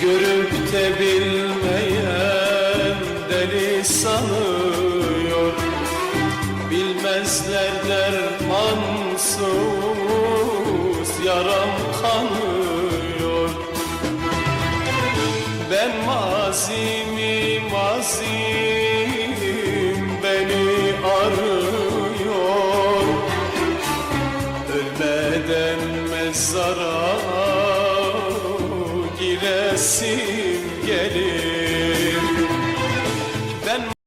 Görüp de bilmeyen deli sanıyor. Bilmezler dermansız yaram kanıyor. Ben mazimi mazim beni arıyor. Ölmeden mezara giresim gelir